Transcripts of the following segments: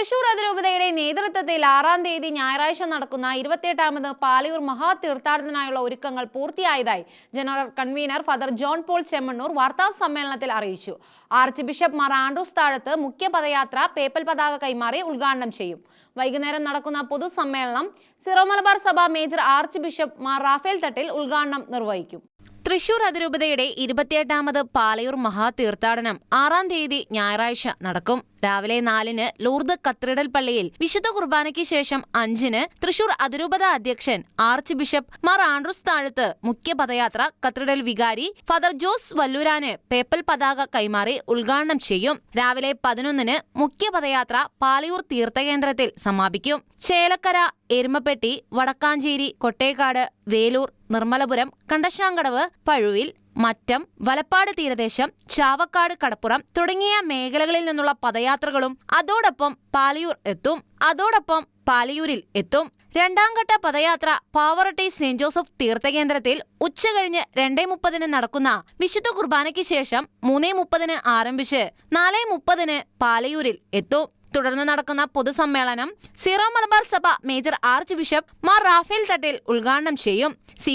തൃശൂർ അതിരൂപതയുടെ നേതൃത്വത്തിൽ ആറാം തീയതി ഞായറാഴ്ച നടക്കുന്ന ഇരുപത്തിയെട്ടാമത് പാലയൂർ മഹാതീർത്ഥാടനായുള്ള ഒരുക്കങ്ങൾ പൂർത്തിയായതായി general convener father John Paul Chemmannur വാർത്താ സമ്മേളനത്തിൽ അറിയിച്ചു. Arch bishop Mar Andrews Thazhath മുഖ്യ പദയാത്ര പേപ്പൽ പതാക കൈമാറി ഉദ്ഘാടനം ചെയ്യും. വൈകുന്നേരം നടക്കുന്ന പൊതുസമ്മേളനം സിറോ മലബാർ സഭ major archbishop Mar Raphael Thattil ഉദ്ഘാടനം നിർവഹിക്കും. തൃശൂർ അതിരൂപതയുടെ ഇരുപത്തിയെട്ടാമത് പാലയൂർ മഹാതീർത്ഥാടനം ആറാം തീയതി ഞായറാഴ്ച നടക്കും. രാവിലെ നാലിന് ലൂർദ് കത്തീഡ്രൽ പള്ളിയിൽ വിശുദ്ധ കുർബാനയ്ക്ക് ശേഷം അഞ്ചിന് തൃശൂർ അതിരൂപത അധ്യക്ഷൻ arch bishop Mar Andrews Thazhath മുഖ്യ പദയാത്ര കത്തീഡ്രൽ വികാരി ഫാദർ ജോസ് വല്ലൂരാന് പേപ്പൽ പതാക കൈമാറി ഉദ്ഘാടനം ചെയ്യും. രാവിലെ പതിനൊന്നിന് മുഖ്യ പദയാത്ര പാലയൂർ തീർത്ഥകേന്ദ്രത്തിൽ സമാപിക്കും. ചേലക്കര എരുമപ്പെട്ടി വടക്കാഞ്ചേരി കൊട്ടേക്കാട് വേലൂർ നിർമ്മലപുരം കണ്ടശാങ്കടവ് പഴുവിൽ മറ്റം വലപ്പാട് തീരദേശം ചാവക്കാട് കടപ്പുറം തുടങ്ങിയ മേഖലകളിൽ നിന്നുള്ള പദയാത്രകളും അതോടൊപ്പം പാലയൂർ എത്തും. അതോടൊപ്പം പാലയൂരിൽ എത്തും. രണ്ടാം ഘട്ട പദയാത്ര പാവറട്ടി സെന്റ് ജോസഫ് തീർത്ഥകേന്ദ്രത്തിൽ ഉച്ചകഴിഞ്ഞ് രണ്ടേ മുപ്പതിന് നടക്കുന്ന വിശുദ്ധ കുർബാനയ്ക്ക് ശേഷം മൂന്നേ മുപ്പതിന് ആരംഭിച്ച് നാലേ മുപ്പതിന് പാലയൂരിൽ എത്തും. തുടർന്ന് നടക്കുന്ന പൊതുസമ്മേളനം സിറോ മലബാർ സഭ major archbishop Mar Raphael Thattil ഉദ്ഘാടനം ചെയ്യും. സി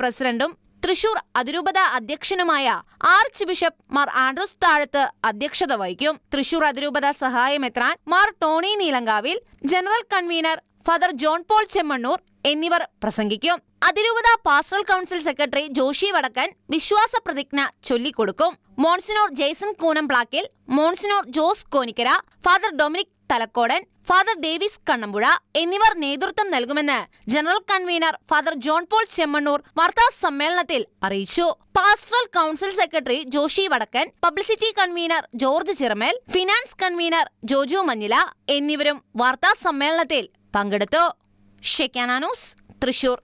പ്രസിഡന്റും തൃശൂർ അതിരൂപത അധ്യക്ഷനുമായ ആർച്ച് ബിഷപ്പ് മാർ ആൻഡ്രൂസ് താഴത്ത് അധ്യക്ഷത വഹിക്കും. തൃശൂർ അതിരൂപത സഹായമെത്രാൻ Mar Tony Neelankavil general convener father John Paul Chemmannur എന്നിവർ പ്രസംഗിക്കും. അതിരൂപത പാസ്റ്ററൽ കൗൺസിൽ സെക്രട്ടറി ജോഷി വടക്കൻ വിശ്വാസ പ്രതിജ്ഞ ചൊല്ലിക്കൊടുക്കും. Monsignor Jaison Koonamplakkil monsignor Jose Konikkara father Dominic Thalakkodan father Davis Kannampuzha എന്നിവർ നേതൃത്വം നൽകുമെന്ന് general convener father John Paul Chemmannur വാർത്താ സമ്മേളനത്തിൽ അറിയിച്ചു. Pastoral council secretary Joshi Vadakkan publicity convener George Chiramel finance convener Joju Manjila എന്നിവരും വാർത്താ സമ്മേളനത്തിൽ പങ്കെടുത്തു. ഷെക്കാനാനൂസ് തൃശൂർ.